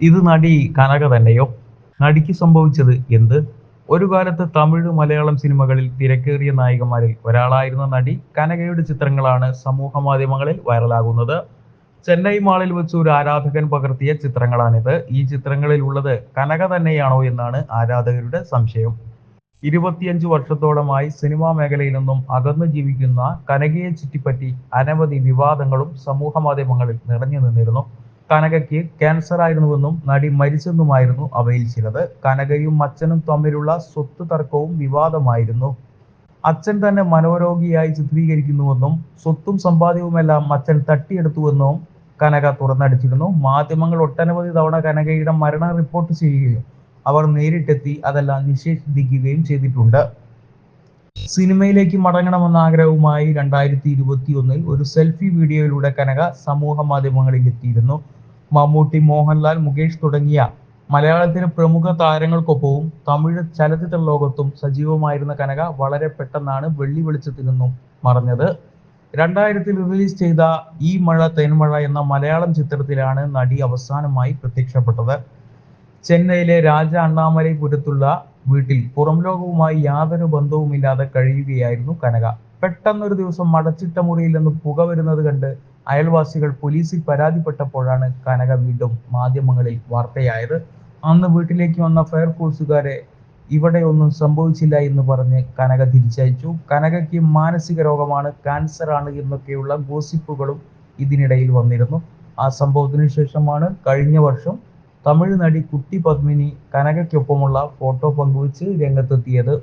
ഇത് നടി കനക തന്നെയോ? നടിക്ക് സംഭവിച്ചത് എന്ത്? ഒരു കാലത്ത് തമിഴ് മലയാളം സിനിമകളിൽ തിരക്കേറിയ നായികമാരിൽ ഒരാളായിരുന്ന നടി കനകയുടെ ചിത്രങ്ങളാണ് സമൂഹ മാധ്യമങ്ങളിൽ വൈറലാകുന്നത്. ചെന്നൈ മാളിൽ വെച്ച് ഒരു ആരാധകൻ പകർത്തിയ ചിത്രങ്ങളാണിത്. ഈ ചിത്രങ്ങളിൽ ഉള്ളത് കനക തന്നെയാണോ എന്നാണ് ആരാധകരുടെ സംശയം. ഇരുപത്തിയഞ്ച് വർഷത്തോളമായി സിനിമാ മേഖലയിൽ നിന്നും അകന്നു ജീവിക്കുന്ന കനകയെ ചുറ്റിപ്പറ്റി അനവധി വിവാദങ്ങളും സമൂഹ മാധ്യമങ്ങളിൽ നിറഞ്ഞു നിന്നിരുന്നു. കനകയ്ക്ക് ക്യാൻസർ ആയിരുന്നുവെന്നും നടി മരിച്ചെന്നുമായിരുന്നു അവയിൽ ചിലത്. കനകയും അച്ഛനും തമ്മിലുള്ള സ്വത്ത് തർക്കവും വിവാദമായിരുന്നു. അച്ഛൻ തന്നെ മനോരോഗിയായി ചിത്രീകരിക്കുന്നുവെന്നും സ്വത്തും സമ്പാദ്യവുമെല്ലാം അച്ഛൻ തട്ടിയെടുത്തുവെന്നും കനക തുറന്നടിച്ചിരുന്നു. മാധ്യമങ്ങൾ ഒട്ടനവധി തവണ കനകയുടെ മരണം റിപ്പോർട്ട് ചെയ്യുകയും അവർ നേരിട്ടെത്തി അതെല്ലാം നിഷേധിക്കുകയും ചെയ്തിട്ടുണ്ട്. സിനിമയിലേക്ക് മടങ്ങണമെന്ന ആഗ്രഹവുമായി രണ്ടായിരത്തി ഇരുപത്തി ഒന്നിൽ ഒരു സെൽഫി വീഡിയോയിലൂടെ കനക സമൂഹ മാധ്യമങ്ങളിൽ എത്തിയിരുന്നു. മമ്മൂട്ടി മോഹൻലാൽ മുകേഷ് തുടങ്ങിയ മലയാളത്തിലെ പ്രമുഖ താരങ്ങൾക്കൊപ്പവും തമിഴ് ചലച്ചിത്ര ലോകത്തും സജീവമായിരുന്ന കനക വളരെ പെട്ടെന്നാണ് വെള്ളി വെളിച്ചത്തിൽ നിന്നും മറഞ്ഞത് രണ്ടായിരത്തിൽ റിലീസ് ചെയ്ത ഈ മഴ തേൻമഴ എന്ന മലയാളം ചിത്രത്തിലാണ് നടി അവസാനമായി പ്രത്യക്ഷപ്പെട്ടത്. ചെന്നൈയിലെ രാജ അണ്ണാമലൈപുരത്തുള്ള വീട്ടിൽ പുറം ലോകവുമായി യാതൊരു ബന്ധവുമില്ലാതെ കഴിയുകയായിരുന്നു കനക. പെട്ടെന്നൊരു ദിവസം മടച്ചിട്ട മുറിയിൽ നിന്ന് പുക വരുന്നത് കണ്ട് അയൽവാസികൾ പോലീസിൽ പരാതിപ്പെട്ടപ്പോഴാണ് കനക വീണ്ടും മാധ്യമങ്ങളിൽ വാർത്തയായത്. അന്ന് വീട്ടിലേക്ക് വന്ന ഫയർഫോഴ്സുകാരെ ഇവിടെ ഒന്നും സംഭവിച്ചില്ല എന്ന് പറഞ്ഞ് കനക തിരിച്ചയച്ചു. കനകയ്ക്ക് മാനസിക രോഗമാണ് ക്യാൻസർ ആണ് എന്നൊക്കെയുള്ള ഗോസിപ്പുകളും ഇതിനിടയിൽ വന്നിരുന്നു. ആ സംഭവത്തിന് ശേഷമാണ് കഴിഞ്ഞ വർഷം തമിഴ് നടി കുട്ടി പത്മിനി കനകയ്ക്കൊപ്പമുള്ള ഫോട്ടോ പങ്കുവച്ച് രംഗത്തെത്തിയത്